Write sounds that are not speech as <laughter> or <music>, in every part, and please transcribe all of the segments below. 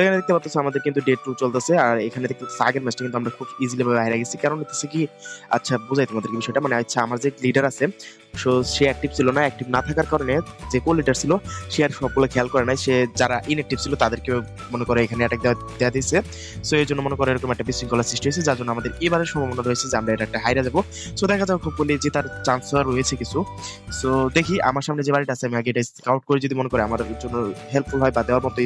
এখানে দেখতে পাচ্ছ আমাদের কিন্তু ডে টু চলতেছে, আর এখানে দেখতে পাচ্ছ আগের ম্যাচটা কিন্তু আমরা খুব ইজিলি ভাবে হারিয়ে গেছি। কারণ হচ্ছে কি আচ্ছা বুঝাই তোমাদের কি বিষয়টা মানে আচ্ছা আমার যে লিডার আছে, সো সে অ্যাক্টিভ ছিল না অ্যাক্টিভ না থাকার কারণে যে কো লিডার ছিল, সে আর সবগুলো খেয়াল করে নাই। সে যারা ইনঅ্যাক্টিভ ছিল তাদেরকে মনে করে এখানে অ্যাটাক দেওয়া দেওয়া দিয়েছে। সো এই জন্য মনে করে এরকম একটা বিশৃঙ্খলা সৃষ্টি হয়েছে, যার জন্য আমাদের এবারে সম্ভাবনা রয়েছে যে আমরা এটা একটা হাইরা যাব। সো দেখা যাক খুব বলি যে তার চান্স রয়েছে কিছু। সো দেখি, আমার সামনে যে বাড়িটা আছে, আমি আগে এটা স্কাউট করে, যদি মনে করে আমার জন্য হেল্পফুল হয় বা দেওয়ার মতো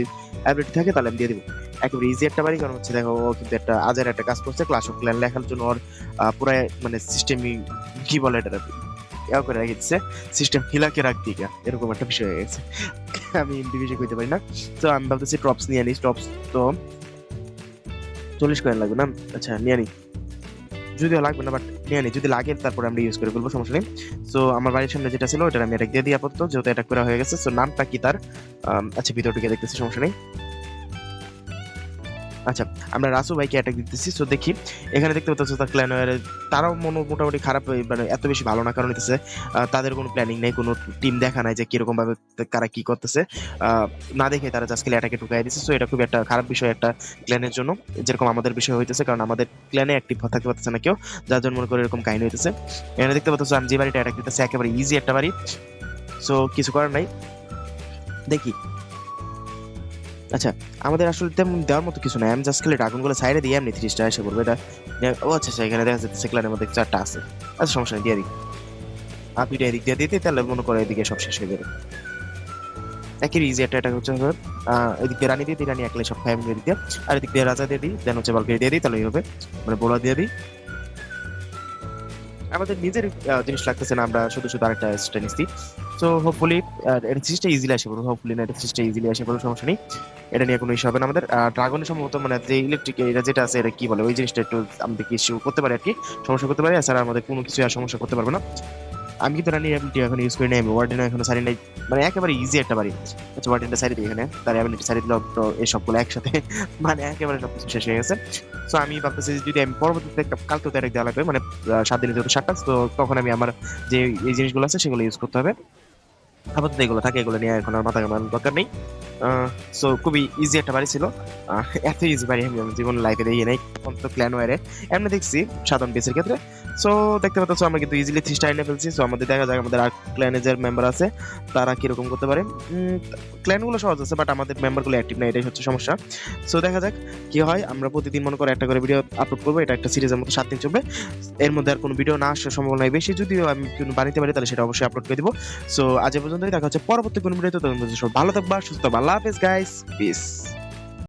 অ্যাবিলিটি থাকে, তাহলে আমি দিয়ে দিব। একেবারে ইজি একটা বাড়ি, কারণ হচ্ছে দেখো, ও কিন্তু একটা আজের একটা কাজ করছে ক্লাস অফ ক্ল্যান লেখার জন্য ওর পুরো মানে সিস্টেমই কি বলে এটা ইয়া করে রেখে দিচ্ছে সিস্টেম হিলাকে রাখ দিকে এরকম একটা বিষয় হয়ে গেছে। আমি ডিভিশন করতে পারি না। তো আমি ভাবতেছি টপস নিয়ে নিই টপস তো চল্লিশ কয়েন লাগবে না? আচ্ছা নিয়ে নিই। যদিও লাগবে না বাট নিয়ে নিই। যদি লাগে, তারপরে আমরা ইউজ করে ফেলব সমস্যা নেই। সো আমার বাড়ির সামনে যেটা ছিল ওটা আমি এটা দিয়ে দিই আপাতত, যেহেতু এটা করা হয়ে গেছে সো নামটা কি তার? আচ্ছা ভিতরটিকে দেখতেছি, সমস্যা নেই। আচ্ছা আমরা রাসু ভাইকে অ্যাটাক দিতেছি সো দেখি, এখানে দেখতে পাচ্ছ তার ক্ল্যান তারাও মনো মোটামুটি খারাপ মানে এত বেশি ভালো না, কারণ হচ্ছে তাদের কোনো প্ল্যানিং নেই, কোনো টিম দেখা নাই যে কীরকম ভাবে কারা কি করতেছে। না দেখে তারা জাস্ট অ্যাটাকে ঢুকাই দিচ্ছে সো এটা খুব একটা খারাপ বিষয় একটা ক্ল্যানের জন্য, যেরকম আমাদের বিষয় হইতেছে, কারণ আমাদের ক্ল্যানে অ্যাক্টিভ থাকতে পারতেছে না কেউ, যার জন্য মনে করে এরকম কাহিনী হইতেছে। এখানে দেখতে পাচ্ছ, আমি যে বাড়িটা অ্যাটাক দিতেছে, একেবারে ইজি একটা বাড়ি সো কিছু করার নাই। দেখি আচ্ছা আমাদের আসলে তেমন দেওয়ার মতো কিছু নাই। আমি জাস্ট খালি ড্রাগনগুলো সাইডে দিয়ে এমনি থ্রি স্টার এসে করব এটা ও আচ্ছা আচ্ছা এখানে দেখা যাচ্ছে ক্লানের মধ্যে চারটা আছে। আচ্ছা সমস্যা নেই দিয়ে দিই। আপনি এদিক দিয়ে দিতে তাহলে মনে করো এদিকে সব শেষ হয়ে যাবে। একই ইজি একটা এটা হচ্ছে আহ, এদিক রানী দিয়ে দিই রানী একলে সব ফ্যামিলি দিয়ে। আর এদিক দিয়ে রাজা দিয়ে দিই দেন হচ্ছে বালকে দিয়ে দিই তাহলেই হবে মানে বোলা দিয়ে দিই। আমাদের নিজের জিনিস লাগতেছে না আমরা শুধু শুধু আরেকটা এক্সট্রা নিচ্ছি সো হোপফুলি এটা সিস্টেম ইজিলি আসে বলুন হোপফুলি না, এটা সিস্টেম ইজিলি আসে বলুন, সমস্যা নেই। এটা নিয়ে কোনো ইস্যু হবে না আমাদের। ড্রাগনের সম্ভবত মানে যে ইলেকট্রিক এটা যেটা আছে, এটা কি বলে, ওই জিনিসটা একটু আমাদের ইস্যু করতে পারে আর কি, সমস্যা করতে পারে। এছাড়া আমাদের কোনো কিছু আর সমস্যা করতে পারবে না। আমি কিন্তু রানি অ্যাবিলিটি এখন ইউজ করি নাই, আমি ওয়ার্ডেন এখনও সারি নাই। মানে একেবারে ইজি একটা বাড়ি। আচ্ছা ওয়ার্ডেনটা সারি দিই এখানে, তার অ্যাবিলিটি সারি দিল, তো এই সবগুলো একসাথে <laughs> মানে একেবারে সব কিছু শেষ হয়ে গেছে। সো আমি ভাবতেছি যদি আমি পরবর্তীতে কালকে তো দেওয়া লাগবে মানে সাত দিনে যেহেতু সাতটা, তো তখন আমি আমার যে এই জিনিসগুলো আছে, সেগুলো ইউজ করতে হবে। আপাতত এগুলো থাকে, এগুলো নিয়ে এখন আর মাথা ঘামানোর দরকার নেই। সো খুবই ইজি একটা বাড়ি ছিল। এত ইজি বাড়ি আমি জীবন লাইফে দেখি নাই, অন্তত প্ল্যান ওয়ারে এমনি দেখছি, সাধারণ বেসের ক্ষেত্রে। সো দেখতে পাচ্ছ, আমরা কিন্তু ইজিলি থ্রি স্টার এনে ফেলছি। সো আমাদের দেখা যাক, আমাদের আর ক্ল্যানে যে মেম্বার আছে, তারা কীরকম করতে পারে। ক্ল্যানগুলো সহজ আছে বাট আমাদের মেম্বারগুলো অ্যাক্টিভ না এটাই হচ্ছে সমস্যা। সো দেখা যাক, কি হয়? আমরা প্রতিদিন মনে করে একটা করে ভিডিও আপলোড করব, এটা একটা সিরিজের মতো, সাত দিন চলবে। এর মধ্যে আর কোনো ভিডিও না আসার সম্ভাবনা বেশি। যদিও আমি বানাতে পারি, তাহলে সেটা অবশ্যই আপলোড করে দিব। সো আজ এ পর্যন্তই দেখা হচ্ছে পরবর্তী কোনো ভিডিওতে তখন ভালো থাকবা, সুস্থ থাকবা। আল্লাহ হাফেজ গাইস পিস